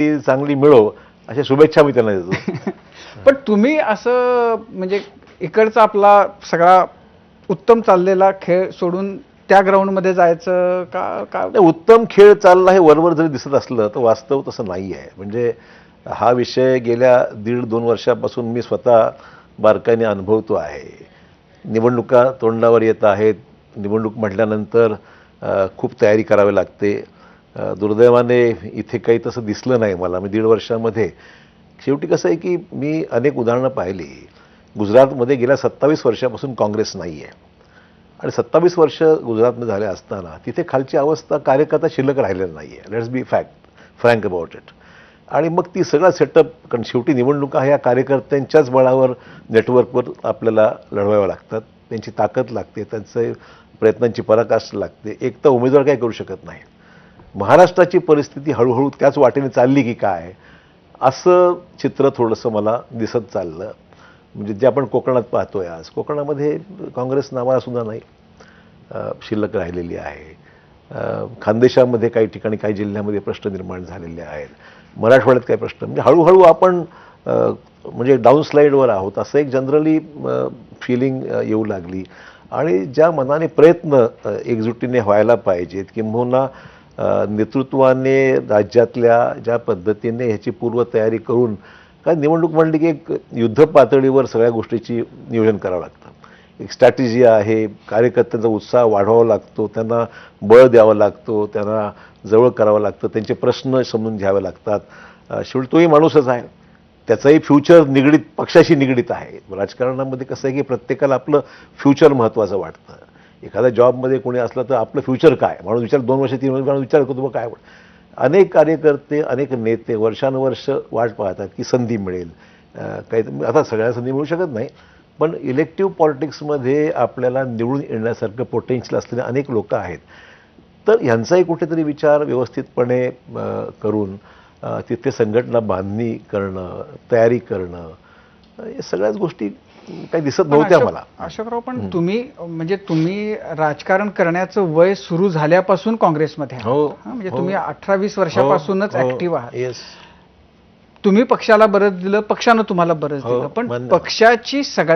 ती चांगली मिळो अशा शुभेच्छा मी त्यांना देतो. पण तुम्ही असं म्हणजे इकडचा आपला सगळा उत्तम चाललेला खेळ सोडून त्या ग्राउंडमध्ये जायचं का का? नाही, उत्तम खेळ चालला हे वरवर जरी दिसत असलं तर वास्तव तसं नाही आहे. म्हणजे हा विषय गेल्या दीड दोन वर्षापासून मी स्वतः बारकाईने अनुभवतो आहे. निवडणुका तोंडावर येत आहेत. निवडणूक म्हटल्यानंतर अ, खूप तयारी करावी लागते. दुर्दैवाने इथे काही तसं दिसलं नाही मला. मी दीड वर्षामध्ये शेवटी कसं आहे की मी अनेक उदाहरणं पाहिली. गुजरातमध्ये गेल्या सत्तावीस वर्षापासून काँग्रेस नाही आहे आणि सत्तावीस वर्ष गुजरातमध्ये झाले असताना तिथे खालची अवस्था कार्यकर्ता शिल्लक राहिलेला नाही आहे let's be fact frank about it आणि मग ती सगळा सेटअप कारण शेवटी निवडणुका ह्या कार्यकर्त्यांच्याच बळावर नेटवर्कवर आपल्याला लढवाव्या लागतात. त्यांची ताकद लागते त्यांचे प्रयत्नांची पराकाष्ठ लागते. एक तर उमेदवार काही करू शकत नाही. महाराष्ट्राची परिस्थिती हळूहळू त्याच वाटेने चालली की काय असं चित्र थोडंसं मला दिसत चाललं. म्हणजे जे आपण कोकणात पाहतोय आज कोकणामध्ये काँग्रेस नावासुद्धा नाही शिल्लक राहिलेली आहे. खानदेशामध्ये काही ठिकाणी काही जिल्ह्यामध्ये प्रश्न निर्माण झालेले आहेत. मराठवाड्यात काही प्रश्न म्हणजे हळूहळू आपण म्हणजे डाऊनस्लाईडवर आहोत असं एक जनरली फिलिंग येऊ लागली. आणि ज्या मनाने प्रयत्न एकजुटीने व्हायला पाहिजेत किंबहुना नेतृत्वाने राज्यातल्या ज्या पद्धतीने ह्याची पूर्वतयारी करून काय निवडणूक म्हणली की एक युद्ध पातळीवर सगळ्या गोष्टीची नियोजन करावं लागतं. एक स्ट्रॅटेजी आहे कार्यकर्त्यांचा उत्साह वाढवावा लागतो त्यांना बळ द्यावं लागतो त्यांना जवळ करावं लागतं त्यांचे प्रश्न समजून घ्यावे लागतात. शेवटी तोही माणूसच आहे. त्याचंही फ्युचर निगडीत पक्षाशी निगडीत आहे. राजकारणामध्ये कसं आहे की प्रत्येकाला आपलं फ्युचर महत्त्वाचं वाटतं. एखाद्या जॉबमध्ये कोणी असलं तर आपलं फ्युचर काय? म्हणून विचार दोन वर्ष तीन वर्ष म्हणून विचार करतो मग काय आवड अनेक कार्यकर्ते अनेक नेते वर्षानुवर्ष वाट पाहतात की संधी मिळेल. काही आता सगळ्या संधी मिळू शकत नाही पण इलेक्टिव्ह पॉलिटिक्समध्ये आपल्याला निवडून येण्यासारखं पोटेन्शियल असलेले अनेक लोक आहेत. तर ह्यांचाही कुठेतरी विचार व्यवस्थितपणे करून तिथे संघटना बांधणी करणं तयारी करणं या सगळ्याच गोष्टी काही दिसत नव्हत्या अशोक- मला अशोकराव पण तुम्ही म्हणजे तुम्ही राजकारण करण्याचं वय सुरू झाल्यापासून काँग्रेसमध्ये आहात. हो, हा, म्हणजे हो. तुम्ही अठरा वीस वर्षापासूनच हो, हो, ऍक्टिव्ह आहात येस तुम्ही पक्षाला बरंच दिलं पक्षानं तुम्हाला बरंच हो, दिलं पण. पक्षाची सगळ्या